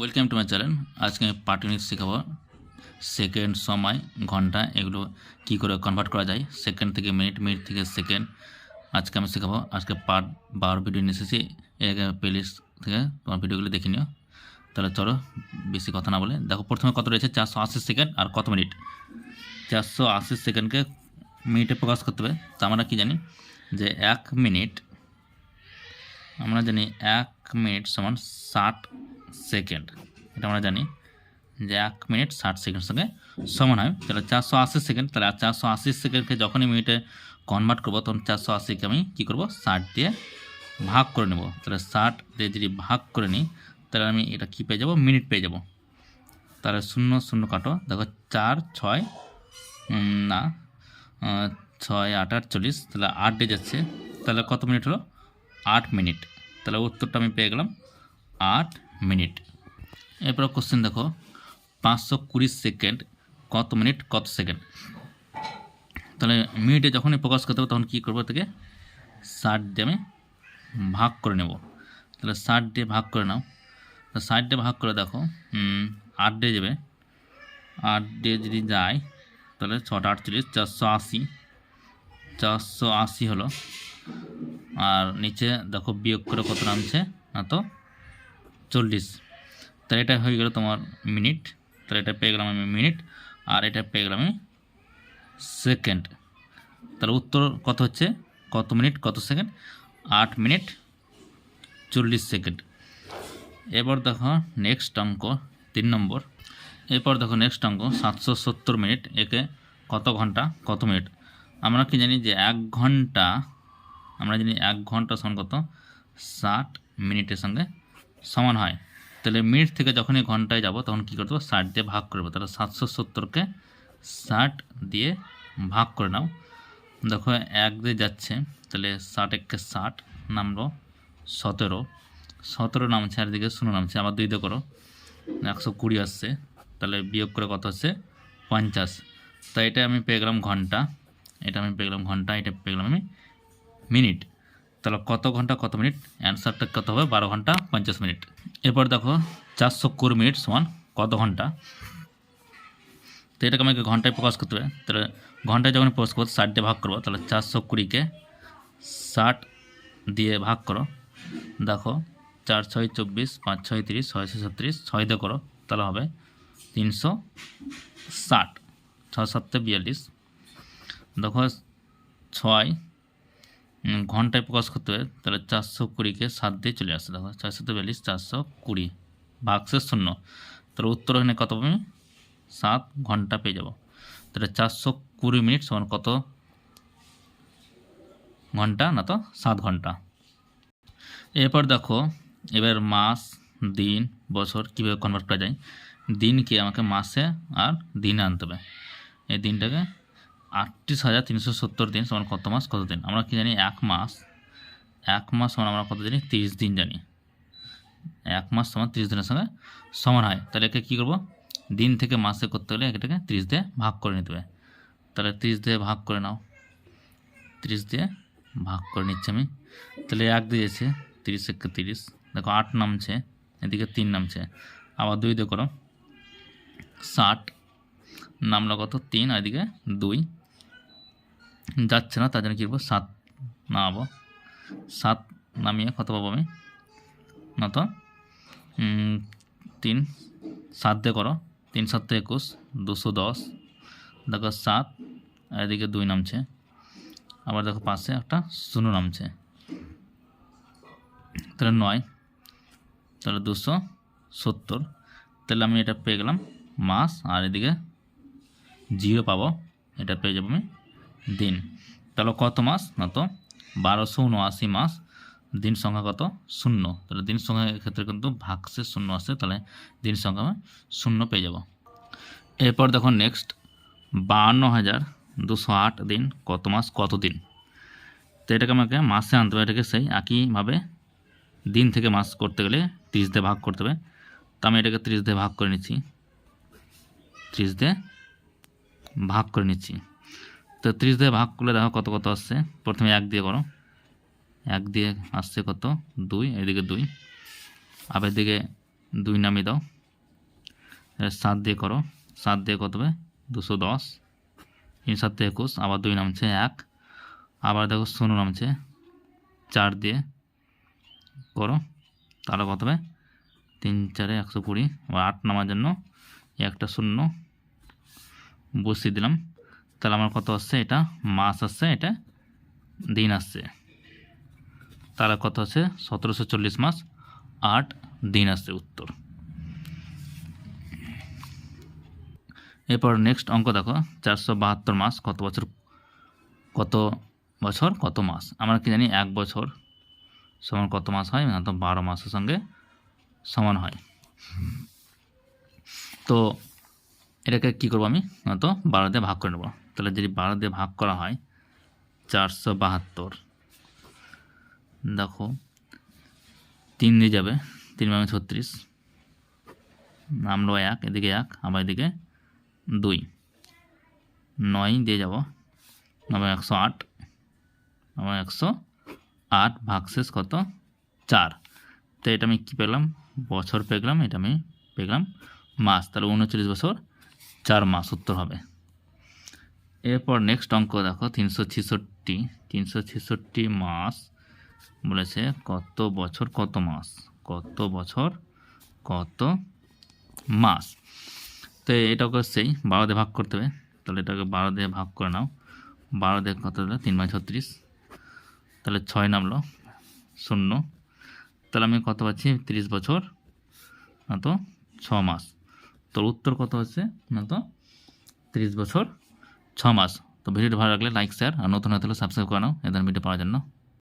Welcome to my channel আজকে আমি part unit শেখাবো। সেকেন্ড সময়, ঘণ্টা, এগুলো কি করে কনভার্ট করা যায়? সেকেন্ড থেকে মিনিট মিনিট থেকে সেকেন্ড আজকে আমি শেখাবো। আজকে পার্ট বারো ভিডিও নিয়ে এসেছি। এর আগে প্লেলিস্ট থেকে তোমার ভিডিওগুলো দেখে নিও। তাহলে চলো, বেশি কথা না বলে। দেখো, প্রথমে কত রয়েছে? চারশো আশি সেকেন্ড আর কত মিনিট চারশো আশি সেকেন্ডকে মিনিটে প্রকাশ করতে হবে। তা আমরা কি জানি? যে এক মিনিট আমরা জানি এক মিনিট সমান ষাট সেকেন্ড। এটা আমরা জানি যে এক মিনিট ষাট সেকেন্ড সঙ্গে সমান হয়। তাহলে চারশো আশি সেকেন্ড, তাহলে চারশো আশি সেকেন্ডকে যখনই মিনিটে কনভার্ট করব, তখন চারশো আশিকে আমি কী করব? ষাট দিয়ে ভাগ করে নেব। তাহলে ষাট দিয়ে যদি ভাগ করে নিই, তাহলে আমি এটা কী পেয়ে যাব? মিনিট পেয়ে যাব। তাহলে শূন্য শূন্য কাটো। দেখো চার, ছয় না ছয়, আট আটচল্লিশ তাহলে আট ডে যাচ্ছে। তাহলে কত মিনিট হলো? আট মিনিট। তাহলে উত্তরটা আমি পেয়ে গেলাম আট মিনিট। এরপর কোশ্চেন দেখো, পাঁচশো কুড়ি সেকেন্ড, কত মিনিট, কত সেকেন্ড? তাহলে মিনিটে যখনই প্রকাশ করতে হবে, তখন কী করব থেকে ষাট দিয়ে আমি ভাগ করে নেব। তাহলে ষাট দিয়ে ভাগ করে নাও। তো ষাট দিয়ে ভাগ করে দেখো আট ডে যাবে। আট ডে যদি যায়, তাহলে ছটা আটচল্লিশ, চারশো আশি। চারশো আশি হলো। আর নিচে দেখো বিয়োগ করে কত নামছে, না তো? চল্লিশ। তাহলে এটা হয়ে গেল তোমার মিনিট। তাহলে এটা পেয়ে গেলাম আমি মিনিট। আর এটা পেয়ে গেলাম আমি সেকেন্ড। তাহলে উত্তর কত হচ্ছে? কত মিনিট? কত সেকেন্ড? আট মিনিট, চল্লিশ সেকেন্ড। এবার দেখো নেক্সট অঙ্ক, তিন নম্বর। এরপর দেখো নেক্সট অঙ্ক, সাতশো সত্তর মিনিট, একে কত ঘণ্টা? কত মিনিট? আমরা কি জানি যে এক ঘণ্টা, আমরা জানি এক ঘণ্টা সমান কত? ষাট মিনিটের সঙ্গে সমান হয়। তাহলে মিনিট থেকে যখনই ঘন্টায় যাব, তখন কী করতে ষাট দিয়ে ভাগ করব তাহলে সাতশো সত্তরকে ষাট দিয়ে ভাগ করে নাও। দেখো, এক দিয়ে যাচ্ছে। তাহলে ষাট এককে ষাট নামলো সতেরো। সতেরো নামছে আর দিকে শূন্য নামছে। আবার দুই দিয়ে করো। একশো কুড়ি আসছে। তাহলে বিয়োগ করে কত হচ্ছে? পঞ্চাশ। তো এটা আমি পেয়ে গেলাম ঘণ্টা। এটা আমি পেয়ে গেলাম ঘণ্টা। এটা পেয়ে গেলাম আমি মিনিট। তাহলে কত ঘণ্টা কত মিনিট? অ্যান্সারটা কত হবে? বারো ঘণ্টা পঞ্চাশ মিনিট। এরপর দেখো, চারশো কুড়ি মিনিট সমান কত ঘণ্টা? তো এটাকে আমাকে ঘন্টায় প্রকাশ করতে হবে। তাহলে ঘন্টায় যখন প্রকাশ করব, ষাট দিয়ে ভাগ করব, তাহলে চারশো কুড়িকে ষাট দিয়ে ভাগ করো। দেখো, চার, ছয়, চব্বিশ, পাঁচ, ছয়, তিরিশ, ছয় ছয় ছত্রিশ ছয় দিয়ে করো, তাহলে হবে তিনশো ষাট। ছয় সাতটা বিয়াল্লিশ। দেখো, ছয় ঘন্টায় প্রকাশ করতে হবে তাহলে চারশো কুড়িকে সাত দিয়ে চলে আসে, দেখো, চারশো বিয়াল্লিশ চারশো কুড়ি ভাগশেষ শূন্য। তাহলে উত্তর এখানে কত পাবে? সাত ঘণ্টা পেয়ে যাব। তাহলে চারশো কুড়ি মিনিট সমান কত? ঘণ্টা, না তো, সাত ঘণ্টা। এরপর দেখো, এবার মাস, দিন, বছর কীভাবে কনভার্ট করা যায়? দিনকে আমাকে মাসে আর দিনে আনতে হবে। এই দিনটাকে আটত্রিশ হাজার তিনশো সত্তর দিন সমান কত মাস? কত দিন? আমরা কি জানি? এক মাস। এক মাস সমান আমরা কত জানি? তিরিশ দিন জানি। এক মাস সমান তিরিশ দিনের সঙ্গে সমান হয়। তাহলে একে কী করব? দিন থেকে মাসে করতে হলে এটাকে তিরিশ দিয়ে ভাগ করে নিতে হবে। তাহলে তিরিশ দিয়ে ভাগ করে নাও। তিরিশ দিয়ে ভাগ করে নিচ্ছি আমি। তাহলে এক দিয়েছে। তিরিশ একে তিরিশ। দেখো আট নামছে। এদিকে তিন নামছে। আবার দুই দিয়ে করো। ষাট। নামলো কত? তিন। আর এদিকে দুই। যাচ্ছে না, তার জন্য কী করব? সাত নামাবো। সাত নামিয়ে কত পাবো আমি? না তো তিন। সাত দিয়ে করো। তিন, সাত একুশ। দুশো দশ। দেখো সাত, আর এদিকে দুই নামছে। আবার দেখো পাশে একটা শূন্য নামছে। তাহলে নয়। তাহলে দুশো সত্তর। তাহলে আমি এটা পেয়ে গেলাম মাস, আর এদিকে জিরো পাবো। এটা পেয়ে যাব আমি। দিন। তাহলে কত মাস? না তো? বারোশো উনআশি মাস। দিন সংখ্যা কত? শূন্য। তাহলে দিন সংখ্যা ক্ষেত্রে কিন্তু ভাগসে শূন্য আসে তাহলে দিন সংখ্যা আমি শূন্য পেয়ে যাব। এরপর দেখো নেক্সট বাহান্ন হাজার দুশো আট দিন, কত মাস? কত দিন? তো এটাকে আমাকে মাসে আনতে হবে, এটাকে সেই একইভাবে দিন থেকে মাস করতে গেলে তিরিশ দিয়ে ভাগ করতে হবে। তো আমি এটাকে তিরিশ দিয়ে ভাগ করে নিচ্ছি। ত্রিশ দিয়ে ভাগ করে নিচ্ছি। তো ত্রিশ দিয়ে ভাগ করলে দেখো কত কত আসছে? প্রথমে এক দিয়ে করো। এক দিয়ে আসছে কত? দুই, এদিকে দুই। আবার দিকে দুই নামিয়ে দাও। সাত দিয়ে করো। সাত দিয়ে কত হবে? দুশো দশ। তিন, সাতে একুশ, আবার দুই নামছে এক। আবার দেখো শূন্য নামছে। চার দিয়ে করো। তাহলে কত হবে? তিন, চারে একশো কুড়ি। আবার আট নামার জন্য একটা শূন্য। বসিয়ে দিলাম। তাহলে আমার কত আসছে এটা? মাস আসছে এটা দিন আসছে তাহলে কত আছে সতেরোশো চল্লিশ মাস, আট দিন আসছে উত্তর। এরপর নেক্সট অঙ্ক দেখো, চারশো বাহাত্তর মাস, কত বছর কত বছর, কত মাস? আমরা কি জানি, এক বছর সমান কত মাস হয়? না তো বারো মাসের সঙ্গে সমান হয়। তো এটাকে কী করব আমি? না তো বারো দিয়ে ভাগ করে নেব। তাহলে যদি বারো দিয়ে ভাগ করা হয়, চারশো বাহাত্তর। দেখো, তিন দিয়ে যাবে, তিন মানে ছত্রিশ। নামলো এক, এদিকে এক, আবার এদিকে দুই। নয় দিয়ে যাব, নয় একশো আট। আমার একশো আট ভাগশেষ কত? চার। তো এটা আমি কী পেলাম? বছর পেলাম, এটা আমি পেলাম মাস। তাহলে উনচল্লিশ বছর, চার মাস উত্তর হবে। এরপর নেক্সট অঙ্ক দেখো, তিনশো ছেষট্টি। তিনশো ছেষট্টি মাস বলেছে কত বছর, কত মাস? কত বছর, কত মাস? তো এটাকে সেই বারো দিয়ে ভাগ করতে হবে। তাহলে এটাকে বারো দিয়ে ভাগ করে নাও। বারো দিয়ে কত দিলে? তিন মাস ছত্রিশ। তাহলে ছয় নামলো, শূন্য। তাহলে আমি কত পাচ্ছি? তিরিশ বছর না তো ছ মাস। তোর উত্তর কত হচ্ছে? না তো তিরিশ বছর ছ মাস তো ভিডিওটি ভালো লাগলে লাইক শেয়ার আর নতুন হয়ে থাকলে সাবস্ক্রাইব করে নাও। এদের ভিডিও পাওয়ার জন্য।